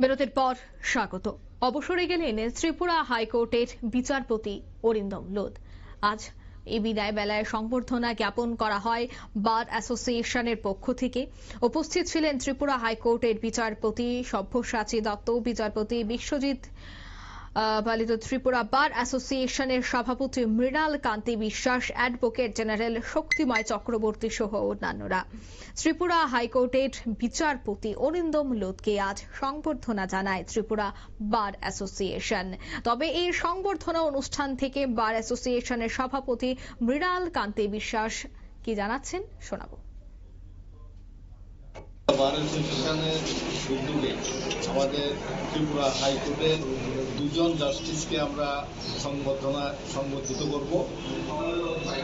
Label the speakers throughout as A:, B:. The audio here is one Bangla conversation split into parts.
A: বিরতির পর স্বাগত। অবসরে গেলেন ত্রিপুরা হাইকোর্টের বিচারপতি অরিন্দম লোধ। আজ এই বিদায় বেলায় সংবর্ধনা জ্ঞাপন করা হয় বার অ্যাসোসিয়েশনের পক্ষ থেকে। উপস্থিত ছিলেন ত্রিপুরা হাইকোর্টের বিচারপতি সভ্যসাচী দত্ত, বিচারপতি বিশ্বজিৎ পালিত ত্রিপুরা বার অ্যাসোসিয়েশনের সভাপতি মৃণাল কান্তি বিশ্বাস, অ্যাডভোকেট জেনারেল শক্তিময় চক্রবর্তী সহ অন্যান্যরা। ত্রিপুরা হাইকোর্টের বিচারপতি অরিন্দম লোধকে আজ সংবর্ধনা জানায় ত্রিপুরা বার অ্যাসোসিয়েশন। তবে এই সংবর্ধনা অনুষ্ঠান থেকে বার অ্যাসোসিয়েশনের সভাপতি মৃণাল কান্তি বিশ্বাস কি জানাচ্ছেন শোনাবো।
B: বার অ্যাসোসিয়েশনের উদ্যোগে আমাদের ত্রিপুরা হাইকোর্টের দুজন জাস্টিসকে আমরা সংবর্ধনা, সংবর্ধিত করব।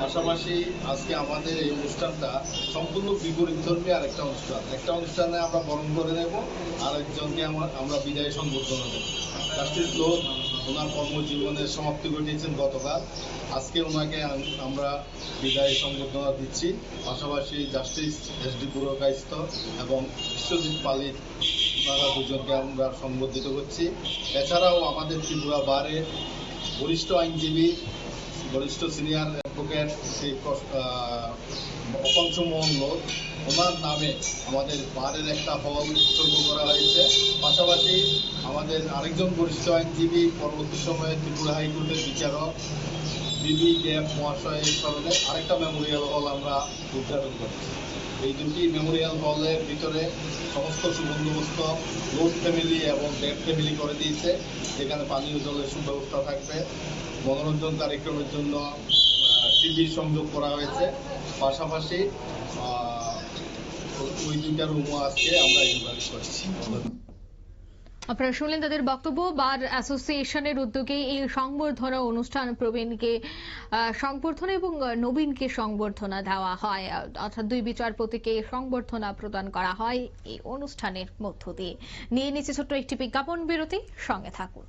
B: পাশাপাশি আজকে আমাদের এই অনুষ্ঠানটা সম্পূর্ণ বিপরীত ধর্মী আরেকটা অনুষ্ঠান। একটা অনুষ্ঠানে আমরা বরণ করে নেব, আরেকজনকে আমরা বিদায় সংবর্ধনা দেব। জাস্টিস লোক ওনার কর্মজীবনের সমাপ্তি ঘটিয়েছেন গতকাল। আজকে ওনাকে আম- আমরা বিদায় সংবর্ধনা দিচ্ছি। পাশাপাশি জাস্টিস এস ডি পুরকাইস্ত এবং বিশ্বজিৎ পালিত ওনারা দুজনকে আমরা সম্বোধিত করছি। এছাড়াও আমাদের ত্রিপুরা বারে বরিষ্ঠ আইনজীবী বরিষ্ঠ সিনিয়র অ্যাডভোকেট শ্রী কস- আহ, অপঞ্চ মোহন লোক ওনার নামে আমাদের বারের একটা হল উৎসর্গ করা হয়েছে। পাশাপাশি আমাদের আরেকজন বরিষ্ঠ আইনজীবী, পরবর্তী সময়ে ত্রিপুরা হাইকোর্টের বিচারক, বিবি গ্যাপ মহাশয়ের স্মরণে আরেকটা মেমোরিয়াল হল আমরা উদ্ঘাটন করছি। এই দুটি মেমোরিয়াল হলের ভিতরে সমস্ত সুবন্দোবস্ত লোড ফ্যামিলি এবং ডেপ ফ্যামিলি করে দিয়েছে। যেখানে পানীয় জলের সুব্যবস্থা থাকবে। মনোরঞ্জন কার্যক্রমের জন্য টিভির সংযোগ করা হয়েছে। পাশাপাশি ওই দুইটা রুমও আজকে আমরা ইনভাইট করছি।
A: আপনারা শুনলেন তাদের বক্তব্য। বার অ্যাসোসিয়েশনের উদ্যোগে এই সংবর্ধনা অনুষ্ঠান প্রবীণকে সংবর্ধনা এবং নবীনকে সংবর্ধনা দেওয়া হয়। অর্থাৎ দুই বিচারপতিকে সংবর্ধনা প্রদান করা হয় এই অনুষ্ঠানের মধ্য দিয়ে। নিয়ে নিচ্ছে ছোট্ট একটি বিজ্ঞাপন বিরতি। সঙ্গে থাকুন।